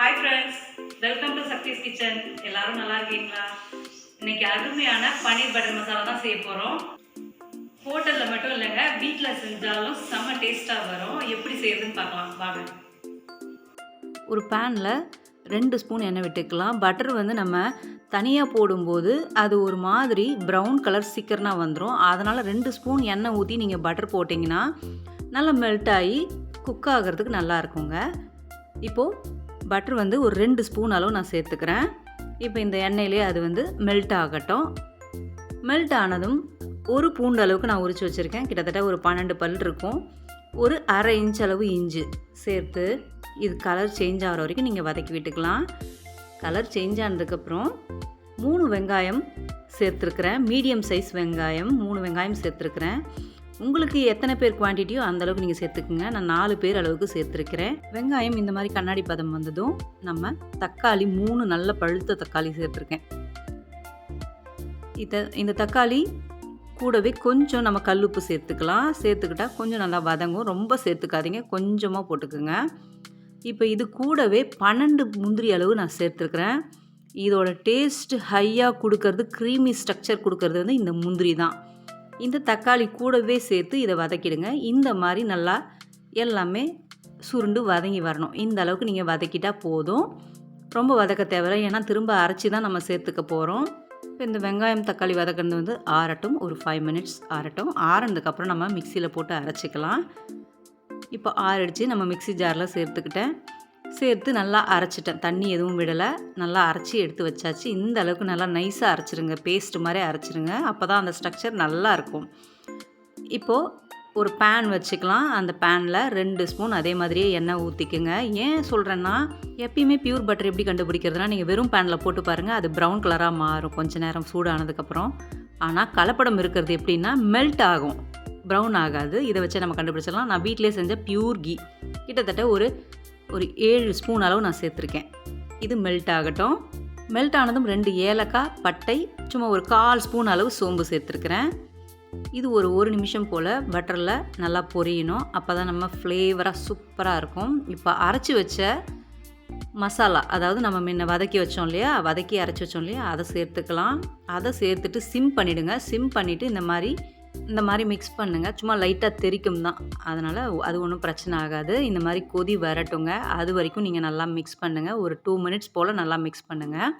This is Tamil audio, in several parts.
Hi friends welcome to Sakthi's kitchen எல்லாரும் நல்லா இருக்கீங்களா? இன்னைக்கு அருமையான பன்னீர் பட்டர் மசாலா தான் செய்ய போகிறோம் ஹோட்டலில் மட்டும் இல்லைங்க வீட்டில் செஞ்சாலும் செம்ம டேஸ்ட்டாக வரும். எப்படி செய்யறதுன்னு பார்க்கலாம். வாங்க. ஒரு பேனில் ரெண்டு ஸ்பூன் எண்ணெய் விட்டுக்கலாம். பட்டர் வந்து நம்ம தனியாக போடும்போது அது ஒரு மாதிரி ப்ரௌன் கலர் சீக்கிரமாக வந்துடும் அதனால் ரெண்டு ஸ்பூன் எண்ணெய் ஊற்றி நீங்கள் பட்டர் போட்டிங்கன்னா நல்லா மெல்ட் ஆகி குக் ஆகிறதுக்கு நல்லா இருக்குங்க. இப்போது பட்டர் வந்து ஒரு ரெண்டு ஸ்பூன் அளவு நான் சேர்த்துக்கிறேன். இப்போ இந்த எண்ணெயிலே அது வந்து மெல்ட் ஆகட்டும். மெல்ட் ஆனதும் ஒரு பூண்டு அளவுக்கு நான் உரிச்சு வச்சுருக்கேன். கிட்டத்தட்ட ஒரு பன்னெண்டு பல் இருக்கும். ஒரு அரை இன்ச் அளவு இஞ்சி சேர்த்து இது கலர் சேஞ்ச் ஆகிற வரைக்கும் நீங்கள் வதக்கி விட்டுக்கலாம். கலர் சேஞ்ச் ஆனதுக்கப்புறம் மூணு வெங்காயம் சேர்த்துருக்குறேன். மீடியம் சைஸ் வெங்காயம் மூணு வெங்காயம் சேர்த்துருக்குறேன். உங்களுக்கு எத்தனை பேர் குவான்டிட்டியோ அந்த அளவுக்கு நீங்கள் சேர்த்துக்குங்க. நான் நாலு பேர் அளவுக்கு சேர்த்துருக்கிறேன். வெங்காயம் இந்த மாதிரி கண்ணாடி பதம் வந்ததும் நம்ம தக்காளி மூணு நல்ல பழுத்த தக்காளி சேர்த்துருக்கேன். இத இந்த தக்காளி கூடவே கொஞ்சம் நம்ம கல்லுப்பு சேர்த்துக்கலாம். சேர்த்துக்கிட்டா கொஞ்சம் நல்லா வதங்கும். ரொம்ப சேர்த்துக்காதீங்க. கொஞ்சமாக போட்டுக்குங்க. இப்போ இது கூடவே பன்னெண்டு முந்திரி அளவு நான் சேர்த்துருக்குறேன். இதோட டேஸ்ட் ஹையாக கொடுக்கறது க்ரீமி ஸ்ட்ரக்சர் கொடுக்கறது வந்து இந்த முந்திரி தான். இந்த தக்காளி கூடவே சேர்த்து இதை வதக்கிடுங்க. இந்த மாதிரி நல்லா எல்லாமே சுருண்டு வதங்கி வரணும். இந்த அளவுக்கு நீங்கள் வதக்கிட்டால் போதும். ரொம்ப வதக்க தேவையில்லை. ஏன்னா திரும்ப அரைச்சி தான் நம்ம சேர்த்துக்க போகிறோம் இப்போ இந்த வெங்காயம் தக்காளி வதக்கிறது வந்து ஆறட்டும். ஒரு ஃபைவ் மினிட்ஸ் ஆறட்டும். ஆறினதுக்கப்புறம் நம்ம மிக்சியில் போட்டு அரைச்சிக்கலாம். இப்போ ஆறடிச்சு. நம்ம மிக்ஸி ஜாரில் சேர்த்துக்கிட்டேன். சேர்த்து நல்லா அரைச்சிட்டேன். தண்ணி எதுவும் விடலை. நல்லா அரைச்சி எடுத்து வச்சாச்சு. இந்த அளவுக்கு நல்லா நைஸாக அரைச்சிருங்க. பேஸ்ட் மாதிரி அரைச்சிருங்க. அப்போ தான் அந்த ஸ்ட்ரக்சர் நல்லா இருக்கும். இப்போது ஒரு பேன் வச்சுக்கலாம். அந்த பேனில் ரெண்டு ஸ்பூன் அதே மாதிரியே எண்ணெய் ஊற்றிக்குங்க ஏன் சொல்கிறேன்னா எப்பயுமே பியூர் பட்டர் எப்படி கண்டுபிடிக்கிறதுனா நீங்கள் வெறும் பேனில் போட்டு பாருங்கள் அது ப்ரௌன் கலராக மாறும். கொஞ்ச நேரம் சூடானதுக்கப்புறம். ஆனால் கலப்படம் இருக்கிறது எப்படின்னா மெல்ட் ஆகும். ப்ரௌன் ஆகாது. இதை வச்சு நம்ம கண்டுபிடிச்சிடலாம். நான் வீட்டிலே செஞ்ச பியூர் கீ கிட்டத்தட்ட ஒரு ஒரு ஏழு ஸ்பூன் அளவு நான் சேர்த்துருக்கேன். இது மெல்ட் ஆகட்டும். மெல்ட் ஆனதும் ரெண்டு ஏலக்காய் பட்டை சும்மா ஒரு கால் ஸ்பூன் அளவு சோம்பு சேர்த்துருக்குறேன். இது ஒரு ஒரு நிமிஷம் போல் பட்டரில் நல்லா பொரியணும். அப்போ தான் நம்ம ஃப்ளேவராக சூப்பராக இருக்கும். இப்போ அரைச்சி வச்ச மசாலா அதாவது நம்ம முன்ன வதக்கி வச்சோம் இல்லையா? வதக்கி அரைச்சி வச்சோம் இல்லையா? அதை சேர்த்துக்கலாம். அதை சேர்த்துட்டு சிம் பண்ணிவிடுங்க சிம் பண்ணிவிட்டு இந்த மாதிரி இந்த மாதிரி மிக்ஸ் பண்ணுங்கள் சும்மா லைட்டாக தெறிக்கும் தான். அதனால் அது ஒன்றும் பிரச்சனை ஆகாது. இந்த மாதிரி கொதி வரட்டுங்க. அது வரைக்கும் நீங்கள் நல்லா மிக்ஸ் பண்ணுங்கள் ஒரு டூ மினிட்ஸ் போல் நல்லா மிக்ஸ் பண்ணுங்கள்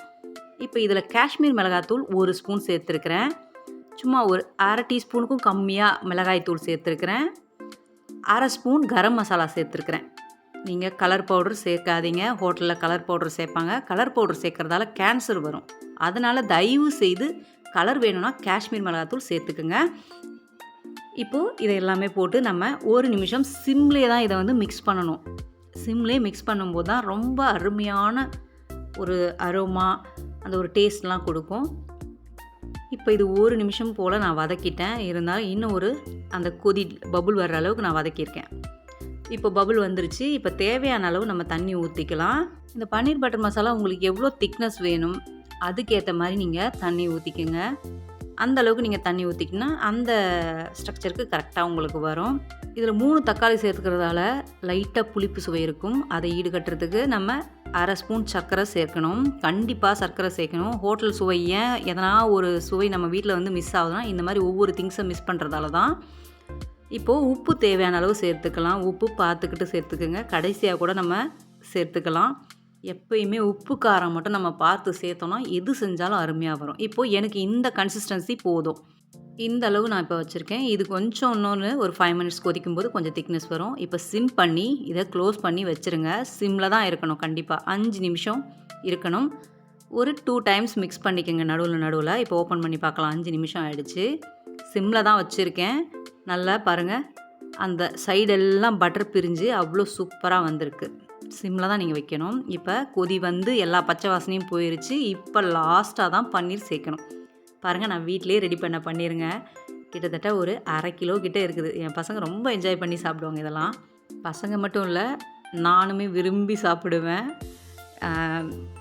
இப்போ இதில் காஷ்மீர் மிளகாத்தூள் ஒரு ஸ்பூன் சேர்த்துருக்குறேன். சும்மா ஒரு அரை டீஸ்பூனுக்கும் கம்மியாக மிளகாய் தூள் சேர்த்துருக்குறேன். அரை ஸ்பூன் கரம் மசாலா சேர்த்துருக்குறேன். நீங்கள் கலர் பவுடர் சேர்க்காதீங்க. ஹோட்டலில் கலர் பவுடர் சேர்ப்பாங்க. கலர் பவுடர் சேர்க்குறதால கேன்சர் வரும். அதனால் தயவு செய்து கலர் வேணும்னா காஷ்மீர் மிளகாத்தூள் சேர்த்துக்குங்க. இப்போது இதை எல்லாமே போட்டு நம்ம ஒரு நிமிஷம் சிம்லேயே தான் இதை வந்து மிக்ஸ் பண்ணணும். சிம்லேயே மிக்ஸ் பண்ணும்போது தான் ரொம்ப அருமையான ஒரு அரோமா அந்த ஒரு டேஸ்ட்லாம் கொடுக்கும். இப்போ இது ஒரு நிமிஷம் போல் நான் வதக்கிட்டேன். இருந்தாலும் இன்னும் ஒரு அந்த கொதி பபுள் வர்ற அளவுக்கு நான் வதக்கியிருக்கேன். இப்போ பபுள் வந்துருச்சு. இப்போ தேவையான அளவு நம்ம தண்ணி ஊற்றிக்கலாம் இந்த பன்னீர் பட்டர் மசாலா உங்களுக்கு எவ்வளோ திக்னஸ் வேணும் அதுக்கேற்ற மாதிரி நீங்கள் தண்ணி ஊற்றிக்கோங்க அந்த அளவுக்கு நீங்கள் தண்ணி ஊற்றிக்கினா அந்த ஸ்ட்ரக்சருக்கு கரெக்டாக உங்களுக்கு வரும். இதில் மூணு தக்காளி சேர்த்துக்கிறதால லைட்டாக புளிப்பு சுவை இருக்கும். அதை ஈடுகட்டுறதுக்கு நம்ம அரை ஸ்பூன் சர்க்கரை சேர்க்கணும். கண்டிப்பாக சர்க்கரை சேர்க்கணும். ஹோட்டல் சுவை ஏன் எதனா ஒரு சுவை நம்ம வீட்டில் வந்து மிஸ் ஆகுதுன்னா இந்த மாதிரி ஒவ்வொரு திங்ஸை மிஸ் பண்ணுறதால தான். இப்போது உப்பு தேவையான அளவு சேர்த்துக்கலாம். உப்பு பார்த்துக்கிட்டு சேர்த்துக்குங்க. கடைசியாக கூட நம்ம சேர்த்துக்கலாம். எப்பயுமே உப்பு காரம் மட்டும் நம்ம பார்த்து சேர்த்தோன்னா எது செஞ்சாலும் அருமையாக வரும். இப்போது எனக்கு இந்த கன்சிஸ்டன்சி போதும். இந்த அளவு நான் இப்போ வச்சுருக்கேன். இது கொஞ்சம் இன்னொன்று ஒரு ஃபைவ் மினிட்ஸ் கொதிக்கும் போது கொஞ்சம் திக்னஸ் வரும். இப்போ சிம் பண்ணி இதை க்ளோஸ் பண்ணி வச்சுருங்க. சிம்மில் தான் இருக்கணும் கண்டிப்பாக அஞ்சு நிமிஷம் இருக்கணும். ஒரு டூ டைம்ஸ் மிக்ஸ் பண்ணிக்கோங்க நடுவில் நடுவில். இப்போ ஓப்பன் பண்ணி பார்க்கலாம். அஞ்சு நிமிஷம் ஆகிடுச்சு சிம்மில் தான் வச்சுருக்கேன். நல்லா பாருங்கள் அந்த சைடெல்லாம் பட்டர் பிரிஞ்சு அவ்வளோ சூப்பராக வந்திருக்கு. சிம்மில் தான் நீங்கள் வைக்கணும். இப்போ கொதி வந்து எல்லா பச்சை வாசனையும் போயிருச்சு. இப்போ லாஸ்ட்டாக தான் பன்னீர் சேர்க்கணும். பாருங்கள் நான் வீட்டிலே ரெடி பண்ண பண்ணிருங்க கிட்டத்தட்ட ஒரு அரை கிலோ கிட்டே இருக்குது. என் பசங்க ரொம்ப என்ஜாய் பண்ணி சாப்பிடுவாங்க இதெல்லாம். பசங்க மட்டும் இல்லை நானுமே விரும்பி சாப்பிடுவேன்.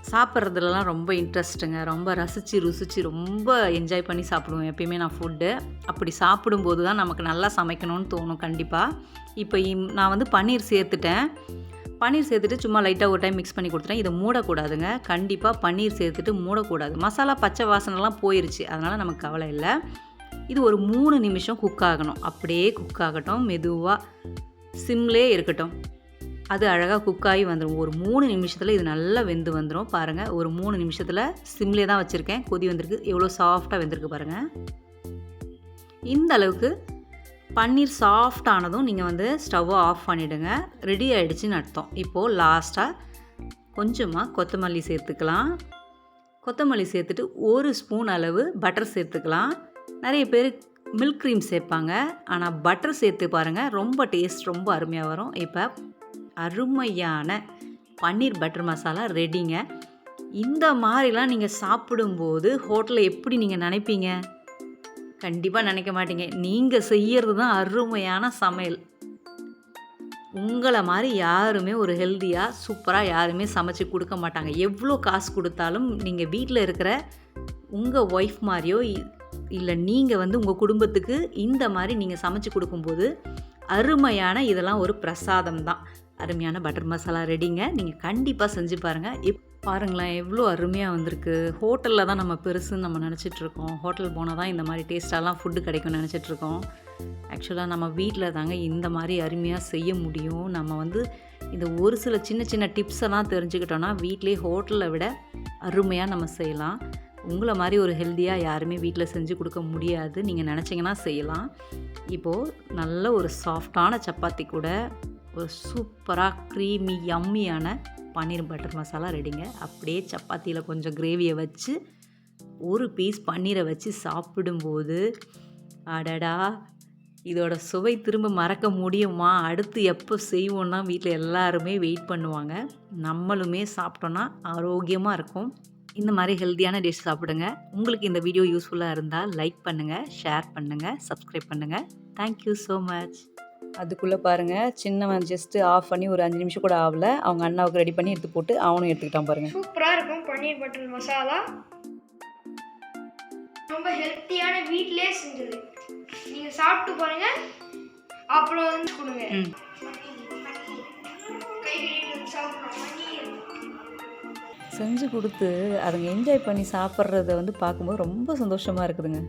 சாப்பிட்றதுலலாம் ரொம்ப இன்ட்ரெஸ்ட்டுங்க ரொம்ப ரசித்து ருசித்து ரொம்ப என்ஜாய் பண்ணி சாப்பிடுவேன் எப்பயுமே நான் ஃபுட்டு அப்படி சாப்பிடும்போது தான் நமக்கு நல்லா சமைக்கணும்னு தோணும் கண்டிப்பாக இப்போ இம் நான் வந்து பன்னீர் சேர்த்துட்டேன். பன்னீர் சேர்த்துட்டு சும்மா லைட்டாக ஒரு டைம் மிக்ஸ் பண்ணி கொடுத்துட்டேன். இதை மூடக்கூடாதுங்க. கண்டிப்பாக பன்னீர் சேர்த்துட்டு மூடக்கூடாது. மசாலா பச்சை வாசனைலாம் போயிருச்சு. அதனால் நமக்கு கவலை இல்லை. இது ஒரு மூணு நிமிஷம் குக் ஆகணும். அப்படியே குக் ஆகட்டும். மெதுவாக சிம்லே இருக்கட்டும். அது அழகாக குக் ஆகி வந்துடும் ஒரு மூணு நிமிஷத்தில் இது நல்லா வெந்து வந்துடும் பாருங்கள் ஒரு மூணு நிமிஷத்தில் சிம்லே தான் வச்சுருக்கேன். கொதி வந்திருக்கு. எவ்வளோ சாஃப்டாக வெந்திருக்கு பாருங்கள் இந்த அளவுக்கு பன்னீர் சாஃப்ட் ஆனதும் நீங்கள் வந்து ஸ்டவ்வை ஆஃப் பண்ணிவிடுங்க ரெடி ஆகிடுச்சின்னு அர்த்தம். இப்போது லாஸ்ட்டாக கொஞ்சமாக கொத்தமல்லி சேர்த்துக்கலாம். கொத்தமல்லி சேர்த்துட்டு ஒரு ஸ்பூன் அளவு பட்டர் சேர்த்துக்கலாம். நிறைய பேர் மில்க் க்ரீம் சேர்ப்பாங்க. ஆனால் பட்டர் சேர்த்து பாருங்கள் ரொம்ப டேஸ்ட் ரொம்ப அருமையாக வரும். இப்போ அருமையான பன்னீர் பட்டர் மசாலா ரெடிங்க இந்த மாதிரிலாம் நீங்கள் சாப்பிடும்போது ஹோட்டலில் எப்படி நீங்கள் நினைப்பீங்க? கண்டிப்பாக நினைக்க மாட்டீங்க. நீங்கள் செய்கிறது தான் அருமையான சமையல். உங்களை மாதிரி யாருமே ஒரு ஹெல்த்தியாக சூப்பராக யாருமே சமைச்சு கொடுக்க மாட்டாங்க. எவ்வளோ காசு கொடுத்தாலும் நீங்கள் வீட்டில் இருக்கிற உங்கள் ஒய்ஃப் மாதிரியோ இல்லை நீங்கள் வந்து உங்கள் குடும்பத்துக்கு இந்த மாதிரி நீங்கள் சமைச்சு கொடுக்கும்போது அருமையான இதெல்லாம் ஒரு பிரசாதம் தான் அருமையான பட்டர் மசாலா ரெடிங்க நீங்கள் கண்டிப்பாக செஞ்சு பாருங்கள் இப் பாருங்களேன் எவ்வளோ அருமையாக வந்திருக்கு. ஹோட்டலில் தான் நம்ம பெருசுன்னு நம்ம நினச்சிட்ருக்கோம். ஹோட்டல் போனால் தான் இந்த மாதிரி டேஸ்ட்டாலாம் ஃபுட்டு கிடைக்கும்னு நினச்சிட்ருக்கோம். ஆக்சுவலாக நம்ம வீட்டில் தாங்க இந்த மாதிரி அருமையாக செய்ய முடியும். நம்ம வந்து இந்த ஒரு சில சின்ன சின்ன டிப்ஸ் எல்லாம் தெரிஞ்சுக்கிட்டோன்னா வீட்டிலே ஹோட்டலை விட அருமையாக நம்ம செய்யலாம். உங்களை மாதிரி ஒரு ஹெல்த்தியாக யாருமே வீட்டில் செஞ்சு கொடுக்க முடியாது. நீங்கள் நினச்சிங்கன்னா செய்யலாம். இப்போது நல்ல ஒரு சாஃப்டான சப்பாத்தி கூட ஒரு சூப்பராக க்ரீமி யம்மியான பன்னீர் பட்டர் மசாலா ரெடிங்க. அப்படியே சப்பாத்தியில் கொஞ்சம் கிரேவியை வச்சு ஒரு பீஸ் பன்னீரை வச்சு சாப்பிடும்போது அடடா இதோட சுவை திரும்ப மறக்க முடியுமா? அடுத்து எப்போ செய்வோன்னா வீட்டில் எல்லாருமே வெயிட் பண்ணுவாங்க. நம்மளுமே சாப்பிட்டோன்னா ஆரோக்கியமாக இருக்கும். இந்த மாதிரி ஹெல்த்தியான டிஷ் சாப்பிடுங்க. உங்களுக்கு இந்த வீடியோ யூஸ்ஃபுல்லாக இருந்தால் லைக் பண்ணுங்கள் ஷேர் பண்ணுங்கள் சப்ஸ்கிரைப் பண்ணுங்கள் தேங்க்யூ ஸோ மச் அதுக்குள்ளே பாருங்கள் சின்னவன் ஜஸ்ட்டு ஆஃப் பண்ணி ஒரு அஞ்சு நிமிஷம் கூட ஆகல அவங்க அண்ணாவுக்கு ரெடி பண்ணி எடுத்து போட்டு அவனும் எடுத்துக்கிட்டான் பாருங்கள் சூப்பராக இருக்கும் பன்னீர் பட்டர் மசாலா. ரொம்ப ஹெல்த்தியான வீட்டிலே செஞ்சது. நீங்கள் சாப்பிட்டு பாருங்க. அப்புறம் வந்து கொடுங்க. செஞ்சு கொடுத்து அதுங்க என்ஜாய் பண்ணி சாப்பிட்றத வந்து பார்க்கும்போது ரொம்ப சந்தோஷமாக இருக்குதுங்க.